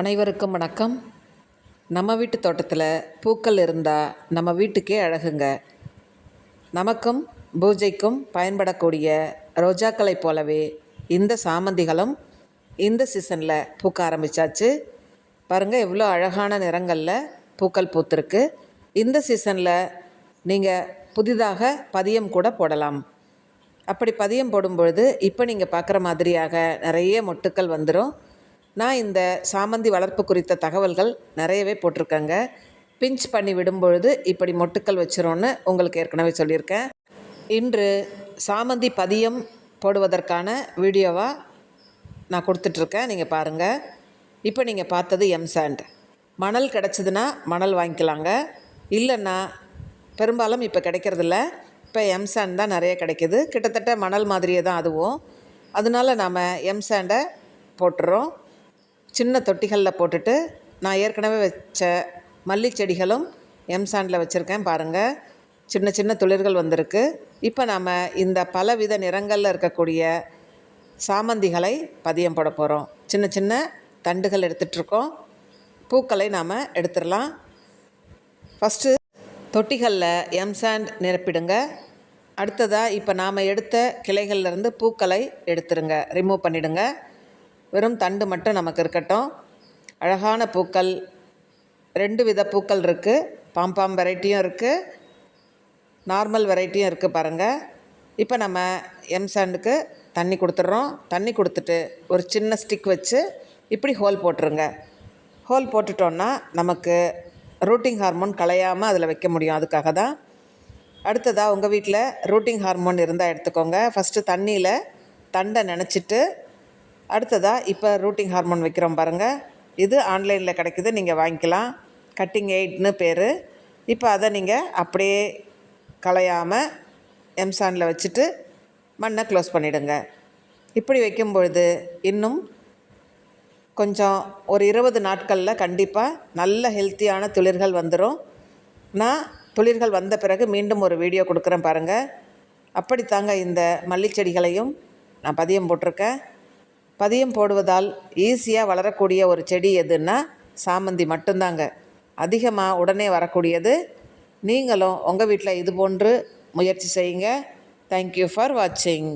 அனைவருக்கும் வணக்கம். நம்ம வீட்டு தோட்டத்தில் பூக்கள் இருந்தால் நம்ம வீட்டுக்கே அழகுங்க. நமக்கும் பூஜைக்கும் பயன்படக்கூடிய ரோஜாக்களைப் போலவே இந்த சாமந்திகளும் இந்த சீசனில் பூக்க ஆரம்பித்தாச்சு பாருங்கள் எவ்வளோ அழகான நிறங்களில் பூக்கள் பூத்திருக்கு. இந்த சீசனில் நீங்கள் புதிதாக பதியம் கூட போடலாம். அப்படி பதியம் போடும்பொழுது இப்போ நீங்கள் பார்க்குற மாதிரியாக நிறைய மொட்டுக்கள் வந்துடும் நான் இந்த சாமந்தி வளர்ப்பு குறித்த தகவல்கள் நிறையவே போட்டிருக்கேங்க. பிஞ்ச் பண்ணி விடும்பொழுது இப்படி மொட்டுக்கள் வச்சிரோன்னு உங்களுக்கு ஏற்கனவே சொல்லியிருக்கேன். இன்று சாமந்தி பதியம் போடுவதற்கான வீடியோவாக நான் கொடுத்துட்ருக்கேன். நீங்கள் பாருங்கள் இப்போ நீங்கள் பார்த்தது எம் சாண்ட் மணல் கிடச்சிதுன்னா மணல் வாங்கிக்கலாங்க. இல்லைன்னா பெரும்பாலும் இப்போ கிடைக்கிறதில்ல. இப்போ எம் சாண்ட் தான் நிறைய கிடைக்கிது. கிட்டத்தட்ட மணல் மாதிரியே தான் அதுவும். அதனால நாம் எம் சாண்டை போட்டுறோம். சின்ன தொட்டிகளில் போட்டுட்டு நான் ஏற்கனவே வச்ச மல்லி செடிகளும் வச்சுருக்கேன் பாருங்கள் சின்ன சின்ன துளிர்கள் வந்திருக்கு. இப்போ நாம் இந்த பலவித நிறங்களில் இருக்கக்கூடிய சாமந்திகளை பதியம் போட போகிறோம் சின்ன சின்ன தண்டுகள் எடுத்துகிட்ருக்கோம் பூக்களை நாம் எடுத்துடலாம். ஃபஸ்ட்டு தொட்டிகளில் எம்சாண்ட் நிரப்பிடுங்க. அடுத்ததாக இப்போ நாம் எடுத்த கிளைகள்லேருந்து பூக்களை எடுத்துருங்க. ரிமூவ் பண்ணிவிடுங்க வெறும் தண்டு மட்டும் நமக்கு இருக்கட்டும். அழகான பூக்கள் ரெண்டு வித பூக்கள் இருக்குது பாம்பாம் வெரைட்டியும் இருக்குது நார்மல் வெரைட்டியும் இருக்குது பாருங்கள் இப்போ நம்ம எம் சாண்டுக்கு தண்ணி கொடுத்துட்றோம். தண்ணி கொடுத்துட்டு ஒரு சின்ன ஸ்டிக் வச்சு இப்படி ஹோல் போட்டுருங்க. ஹோல் போட்டுட்டோன்னா நமக்கு ரூட்டிங் ஹார்மோன் கலையாமல் அதில் வைக்க முடியும். அதுக்காக தான். அடுத்ததாக உங்கள் வீட்டில் ரூட்டிங் ஹார்மோன் இருந்தால் எடுத்துக்கோங்க. ஃபஸ்ட்டு தண்ணியில் தண்டை நினச்சிட்டு அடுத்ததாக இப்போ ரூட்டிங் ஹார்மோன் வைக்கிறோம் பாருங்கள் இது ஆன்லைனில் கிடைக்குது நீங்கள் வாங்கிக்கலாம். கட்டிங் எயிட்னு பேர். இப்போ அதை நீங்கள் அப்படியே களையாமல் எம்சானில் வச்சுட்டு மண்ணை க்ளோஸ் பண்ணிவிடுங்க இப்படி வைக்கும் பொழுது இன்னும் கொஞ்சம் ஒரு இருபது நாட்களில் கண்டிப்பாக நல்ல ஹெல்த்தியான துளிர்கள் வந்துடும் நான் துளிர்கள் வந்த பிறகு மீண்டும் ஒரு வீடியோ கொடுக்குறேன் பாருங்கள் அப்படித்தாங்க இந்த மல்லிச்செடிகளையும் நான் பதியம் போட்டிருக்கேன். பதியம் போடுவதால் ஈஸியாக வளரக்கூடிய ஒரு செடி எதுன்னா சாமந்தி மட்டும்தாங்க. அதிகமாக உடனே வரக்கூடியது. நீங்களும் உங்கள் வீட்டில் இது போன்று முயற்சி செய்யுங்க. தேங்க்யூ ஃபார் வாட்சிங்